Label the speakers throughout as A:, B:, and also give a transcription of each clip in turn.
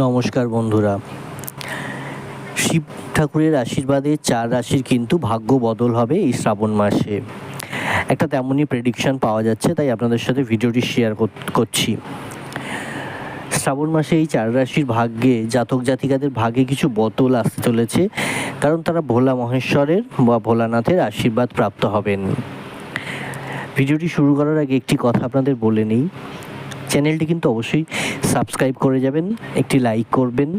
A: নমস্কার বন্ধুরা। শিব ঠাকুরের আশীর্বাদে চার রাশির কিন্তু ভাগ্য বদল হবে এই শ্রাবণ মাসে। একটা তেমনই প্রেডিকশন পাওয়া যাচ্ছে, তাই আপনাদের সাথে ভিডিওটি শেয়ার করছি। শ্রাবণ মাসে এই চার রাশির ভাগ্যে জাতক জাতিকাদের ভাগ্যে কিছু বদল আসতে চলেছে, কারণ তারা ভোলা মহেশ্বরের বা ভোলানাথের আশীর্বাদ প্রাপ্ত হবেন। ভিডিওটি শুরু করার আগে একটি কথা আপনাদের বলে নিই চ্যানেলটি কিন্তু অবশ্যই সাবস্ক্রাইব করে যাবেন, একটি লাইক করবেন,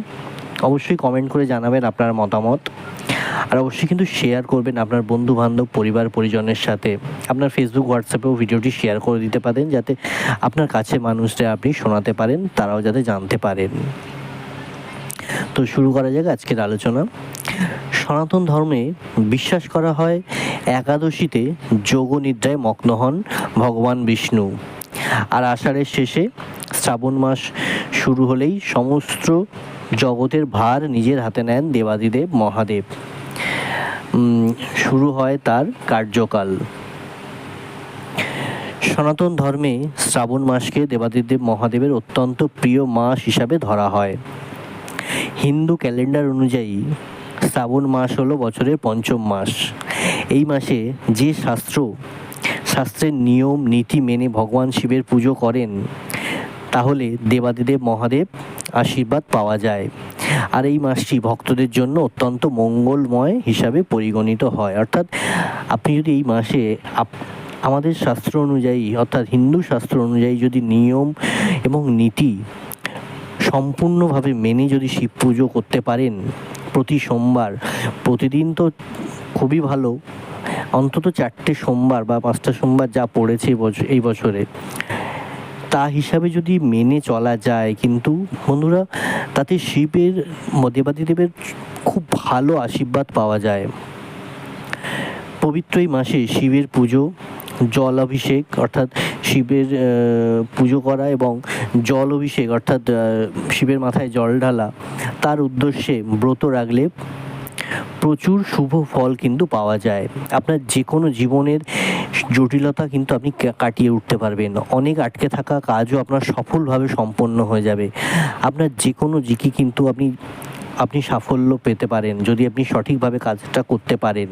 A: অবশ্যই কমেন্ট করে জানাবেন আপনার মতামত, আর অবশ্যই কিন্তু শেয়ার করবেন আপনার বন্ধু বান্ধব পরিবার, পরিজনের সাথে। আপনার ফেসবুক হোয়াটসঅ্যাপেও ভিডিওটি শেয়ার করে দিতে পারেন, যাতে আপনার কাছে মানুষরা আপনি শোনাতে পারেন, তারাও যাতে জানতে পারেন। তো শুরু করা যাক আজকের আলোচনা। সনাতন ধর্মে বিশ্বাস করা হয়, একাদশীতে যোগ নিদ্রায় মগ্ন হন ভগবান বিষ্ণু। আর আষাঢ়ের শেষে শ্রাবণ মাস শুরু হলেই সমস্ত জগতের ভার নিজের হাতে নেন দেবাদিদেব মহাদেব। শুরু হয় তার কার্যকাল। সনাতন ধর্মে শ্রাবণ মাসকে দেবাদিদেব মহাদেবের অত্যন্ত প্রিয় মাস হিসাবে ধরা হয়। হিন্দু ক্যালেন্ডার অনুযায়ী শ্রাবণ মাস হলো বছরের পঞ্চম মাস। এই মাসে যে শাস্ত্র শাস্ত্রের নিয়ম, নীতি মেনে ভগবান শিবের পুজো করেন, তাহলে দেবাদিদেব মহাদেব আশীর্বাদ পাওয়া যায়। আর এই মাসটি ভক্তদের জন্য অত্যন্ত মঙ্গলময় হিসাবে পরিগণিত হয়। অর্থাৎ আপনি যদি এই মাসে আপ, আমাদের শাস্ত্র অনুযায়ী, অর্থাৎ হিন্দু শাস্ত্র অনুযায়ী যদি নিয়ম এবং নীতি সম্পূর্ণভাবে মেনে যদি শিব পুজো করতে পারেন, প্রতি সোমবার, প্রতিদিন তো খুবই ভালো। অন্তত চারটে সোমবার বা পাঁচটা সোমবার যা পড়েছে এই বছরে, তা হিসাবে যদি মেনে চলা যায়, কিন্তু বন্ধুরা, তাতে শিবের দেবাদিদেবের খুব ভালো আশীর্বাদ পাওয়া যায়। পবিত্র এই মাসে শিবের পুজো, জল অভিষেক, অর্থাৎ শিবের পুজো করা এবং জল অভিষেক, অর্থাৎ শিবের মাথায় জল ঢালা, তার উদ্দেশ্যে ব্রত রাখলে প্রচুর শুভ ফল কিন্তু পাওয়া যায়। আপনার যে কোনো জীবনের জটিলতা কিন্তু আপনি কাটিয়ে উঠতে পারবেন। অনেক আটকে থাকা কাজও আপনার সফলভাবে সম্পন্ন হয়ে যাবে। আপনার যে কোনো জিকি কিন্তু আপনি আপনি সাফল্য পেতে পারেন যদি আপনি সঠিকভাবে কাজটা করতে পারেন।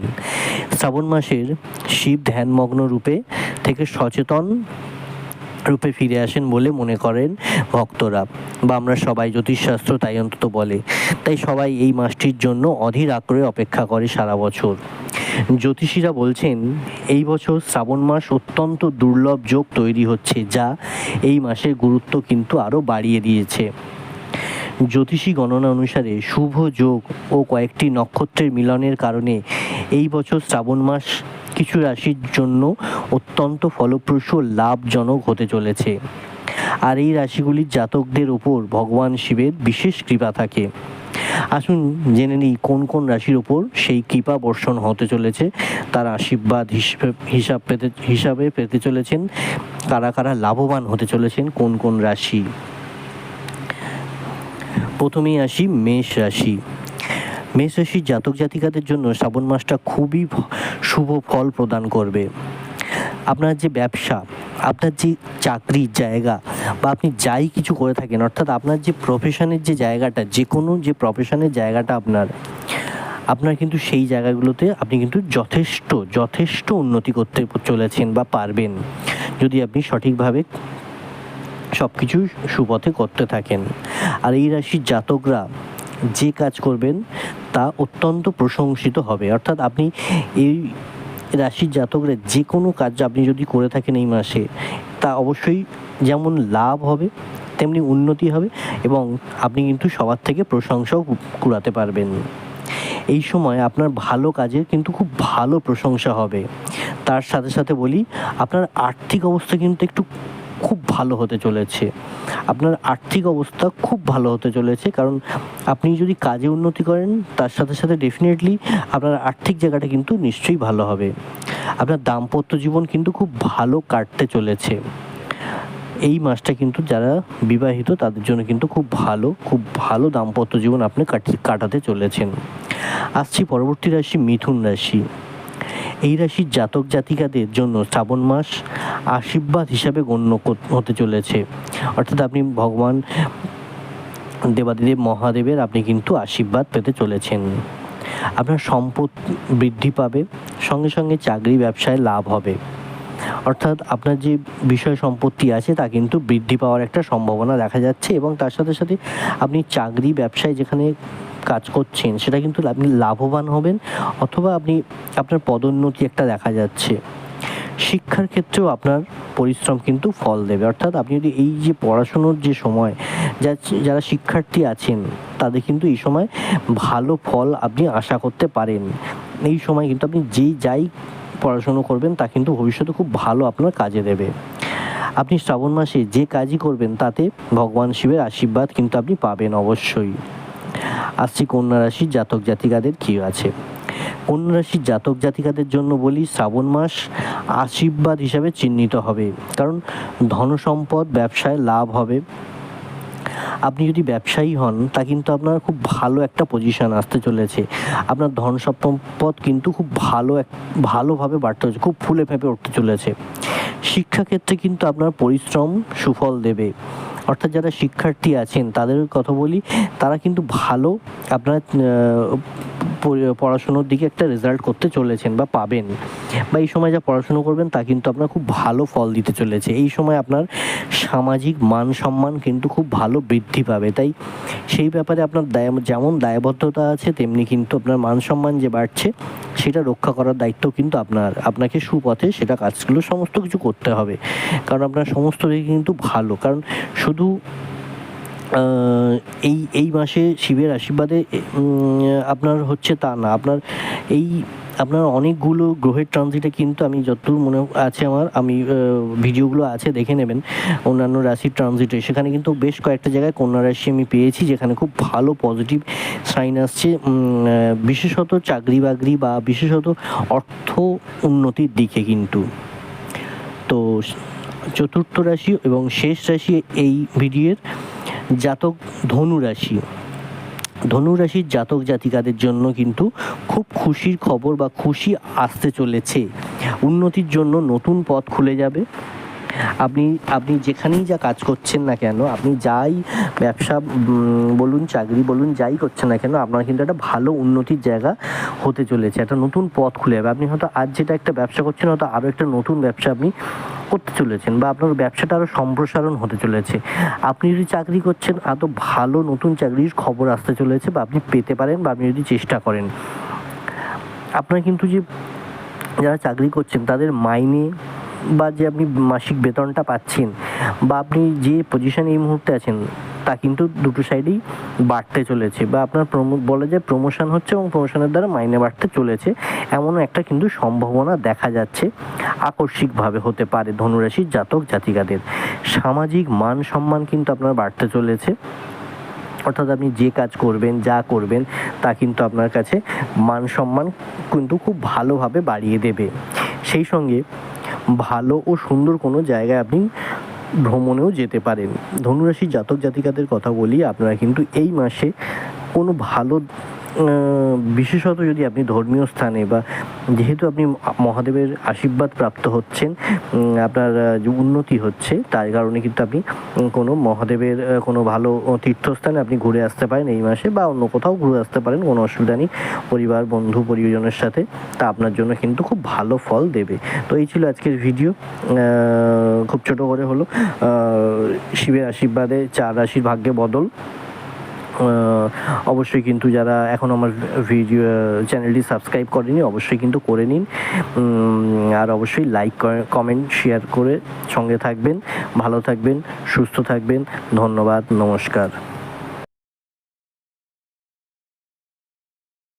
A: শ্রাবণ মাসের শিব ধ্যানমগ্ন রূপে থেকে সচেতন রূপে ফিরে আসেন বলে মনে করেন ভক্তরা বা আমরা সবাই জ্যোতিষশাস্ত্র তাই অন্তত বলে। তাই সবাই এই মাসটির জন্য অধীর আগ্রহে অপেক্ষা করে সারা বছর। জ্যোতিষীরা বলছেন, এই বছর শ্রাবণ মাস অত্যন্ত দুর্লভ যোগ তৈরি হচ্ছে যা এই মাসের গুরুত্ব কিন্তু আরও বাড়িয়ে দিয়েছে। জ্যোতিষী গণনা অনুসারে শুভ যোগ ও কয়েকটি নক্ষত্রের মিলনের কারণে এই বছর শ্রাবণ মাস কিছু রাশির জন্য অত্যন্ত ফলপ্রসূ লাভজনক হতে চলেছে। আর এই রাশিগুলির জাতকদের ওপর ভগবান শিবের বিশেষ কৃপা থাকে। আসুন জেনে নিই কোন কোন রাশির ওপর সেই কৃপা বর্ষণ হতে চলেছে। তার আশীর্বাদ হিসাব পেতে, হিসাবে পেতে চলেছেন। কারা কারা লাভবান হতে চলেছেন, কোন কোন রাশি? প্রথমেই আসি মেষ রাশি। মেষ রাশির জাতক জাতিকাদের জন্য শ্রাবণ মাসটা খুবই শুভ ফল প্রদান করবে। আপনার যে ব্যবসা, আপনার যে চাকরির জায়গা বা আপনি যাই কিছু করে থাকেন, অর্থাৎ আপনার যে প্রফেশনের যে জায়গাটা, যে কোনো যে প্রফেশনের জায়গাটা আপনার আপনার কিন্তু সেই জায়গাগুলোতে আপনি কিন্তু যথেষ্ট যথেষ্ট উন্নতি করতে চলেছেন বা পারবেন যদি আপনি সঠিকভাবে সব কিছু সুপথে করতে থাকেন। আর এই রাশির জাতকরা যে কাজ করবেন তা অত্যন্ত প্রশংসিত হবে। অর্থাৎ আপনি এই রাশির জাতকরা যে কোনো কাজ আপনি যদি করে থাকেন এই মাসে, তা অবশ্যই যেমন লাভ হবে, তেমনি উন্নতি হবে এবং আপনি কিন্তু সবার থেকে প্রশংসাও কুড়াতে পারবেন। এই সময় আপনার ভালো কাজের কিন্তু খুব ভালো প্রশংসা হবে। তার সাথে সাথে বলি, আপনার আর্থিক অবস্থা কিন্তু একটু খুব ভালো হতে চলেছে। আপনার আর্থিক অবস্থা খুব ভালো হতে চলেছে, কারণ আপনি যদি কাজে উন্নতি করেন, তার সাথে সাথে ডেফিনেটলি আপনার আর্থিক জায়গাটা কিন্তু নিশ্চয়ই ভালো হবে। আপনার দাম্পত্য জীবন কিন্তু খুব ভালো কাটতে চলেছে। এই মাসটা কিন্তু যারা বিবাহিত, তাদের জন্য কিন্তু খুব ভালো খুব ভালো দাম্পত্য জীবন আপনি কাটাতে চলেছেন। আসছি পরবর্তী রাশি, মিথুন রাশি। এই রাশির জাতক জাতিকাদের জন্য শ্রাবণ মাস আশীর্বাদ হিসাবে গণ্য হতে চলেছে। অর্থাৎ আপনি ভগবান দেবাদিদেব মহাদেবের আপনি কিন্তু আশীর্বাদ পেতে চলেছেন। আপনার সম্পদ বৃদ্ধি পাবে, সঙ্গে সঙ্গে চাকরি ব্যবসায় লাভ হবে। অর্থাৎ আপনার যে বিষয় সম্পত্তি আছে তা কিন্তু বৃদ্ধি পাওয়ার একটা সম্ভাবনা দেখা যাচ্ছে এবং তার সাথে সাথে আপনি চাকরি ব্যবসায় যেখানে কাজ করছেন, সেটা কিন্তু আপনি লাভবান হবেন অথবা আপনি, আপনার পদোন্নতি একটা দেখা যাচ্ছে। শিক্ষার ক্ষেত্রেও আপনার পরিশ্রম কিন্তু ফল দেবে। অর্থাৎ আপনি যদি এই যে পড়াশুনোর যে সময় যা যারা শিক্ষার্থী আছেন, তাদের কিন্তু এই সময় ভালো ফল আপনি আশা করতে পারেন। এই সময় কিন্তু আপনি যেই, যাই পড়াশুনো করবেন, তা কিন্তু ভবিষ্যতে খুব ভালো আপনার কাজে দেবে। আপনি শ্রাবণ মাসে যে কাজই করবেন, তাতে ভগবান শিবের আশীর্বাদ কিন্তু আপনি পাবেন অবশ্যই। আসছি কন্যা রাশির জাতক জাতিকাদের কী আছে। কন্যা রাশির জাতক জাতিকাদের জন্য বলি শ্রাবণ মাস আশীর্বাদ হিসাবে চিহ্নিত হবে। কারণ ধনসম্পদ ব্যবসায় লাভ হবে। আপনি যদি ব্যবসায়ী হন, তা কিন্তু আপনার খুব ভালো একটা পজিশন আসতে চলেছে। আপনার ধন সম্পদ কিন্তু খুব ভালো এক, ভালোভাবে বাড়তে হচ্ছে খুব ফুলে ফেঁপে উঠতে চলেছে। শিক্ষাক্ষেত্রে কিন্তু আপনার পরিশ্রম সুফল দেবে। অর্থাৎ যারা শিক্ষার্থী আছেন তাদের কথা বলি তারা কিন্তু ভালো আপনার পড়াশুনোর দিকে একটা রেজাল্ট করতে চলেছেন বা পাবেন। বা এই সময় যা পড়াশুনো করবেন তা কিন্তু আপনার খুব ভালো ফল দিতে চলেছে। এই সময় আপনার সামাজিক মান সম্মান কিন্তু খুব ভালো বৃদ্ধি পাবে। তাই সেই ব্যাপারে আপনার দায়, যেমন দায়বদ্ধতা আছে, তেমনি কিন্তু আপনার মান সম্মান যে বাড়ছে, সেটা রক্ষা করার দায়িত্ব কিন্তু আপনার, আপনাকে সুপথে সেটা কাজগুলো সমস্ত কিছু করতে হবে। কারণ আপনার সমস্ত দিকে কিন্তু ভালো। কারণ শুধু এই এই মাসে শিবের আশীর্বাদে আপনার হচ্ছে তা না। আপনার এই, আপনার অনেকগুলো গ্রহের ট্রানজিটে কিন্তু আমি যতদূর মনে আছে আমার, আমি ভিডিওগুলো আছে, দেখে নেবেন অন্যান্য রাশির ট্রানজিটে সেখানে কিন্তু বেশ কয়েকটা জায়গায় কন্যা রাশি আমি পেয়েছি, যেখানে খুব ভালো পজিটিভ সাইন আসছে। বিশেষত চাকরি বাকরি বা বিশেষত অর্থ উন্নতির দিকে কিন্তু। তো চতুর্থ রাশি এবং শেষ রাশি এই ভিডিওর জাতক ধনুরাশি। ধনুরাশির জাতক জাতিকাদের জন্য কিন্তু খুব খুশির খবর বা খুশি আসতে চলেছে। উন্নতির জন্য নতুন পথ খুলে যাবে। আপনি আপনি যেখানেই যা কাজ করছেন না কেন, আপনি যাই ব্যবসা বলুন, চাকরি বলুন, যাই করছেন না কেন, আপনার কিন্তু একটা ভালো উন্নতির জায়গা হতে চলেছে, একটা নতুন পথ খুলে যাবে। আপনি হয়তো আজ যেটা একটা ব্যবসা করছেন, হয়তো আরও একটা নতুন ব্যবসা আপনি করতে চলেছেন বা আপনার ব্যবসাটা আরও সম্প্রসারণ হতে চলেছে। আপনি যদি চাকরি করছেন, এত ভালো নতুন চাকরির খবর আসতে চলেছে বা আপনি পেতে পারেন বা আপনি যদি চেষ্টা করেন। আপনার কিন্তু যে যারা চাকরি করছেন, তাদের মাইনে বা যে আপনি মাসিক বেতনটা পাচ্ছেন বা আপনি যে পজিশনে এই মুহূর্তে আছেন, তা কিন্তু দুটো সাইডেই বাড়তে চলেছে বা আপনার প্রমো বলা যায় প্রমোশন হচ্ছে এবং প্রমোশনের দ্বারা মাইনে বাড়তে চলেছে, এমনও একটা কিন্তু সম্ভাবনা দেখা যাচ্ছে, আকস্মিকভাবে হতে পারে ধনুরাশির জাতক জাতিকাদের। সামাজিক মান সম্মান কিন্তু আপনার বাড়তে চলেছে, অর্থাৎ আপনি যে কাজ করবেন, যা করবেন, তা কিন্তু আপনার কাছে মান সম্মান কিন্তু খুব ভালোভাবে বাড়িয়ে দেবে। সেই সঙ্গে ভালো ও সুন্দর কোনো জায়গায় আপনি ভ্রমণেও যেতে পারেন। ধনুরাশির জাতক জাতিকাদের কথা বলি, আপনারা কিন্তু এই মাসে কোনো ভালো বিশেষত যদি আপনি ধর্মীয় স্থানে বা যেহেতু আপনি মহাদেবের আশীর্বাদ প্রাপ্ত হচ্ছেন আপনার উন্নতি হচ্ছে, তার কারণে কিন্তু আপনি কোনো মহাদেবের কোনো ভালো তীর্থস্থানে আপনি ঘুরে আসতে পারেন এই মাসে বা অন্য কোথাও ঘুরে আসতে পারেন, কোনো অসুবিধা নেই। পরিবার, বন্ধু, পরিজনের সাথে তা আপনার জন্য কিন্তু খুব ভালো ফল দেবে। তো এই ছিল আজকের ভিডিও। খুব ছোট করে হলো। শিবের আশীর্বাদে চার রাশির ভাগ্যে বদল। অবশ্যই কিন্তু যারা এখন আমার ভিডিও চ্যানেলটি সাবস্ক্রাইব করেনি, অবশ্যই কিন্তু করে নিন। আর অবশ্যই লাইক কমেন্ট, শেয়ার করে সঙ্গে থাকবেন। ভালো থাকবেন, সুস্থ থাকবেন। ধন্যবাদ, নমস্কার।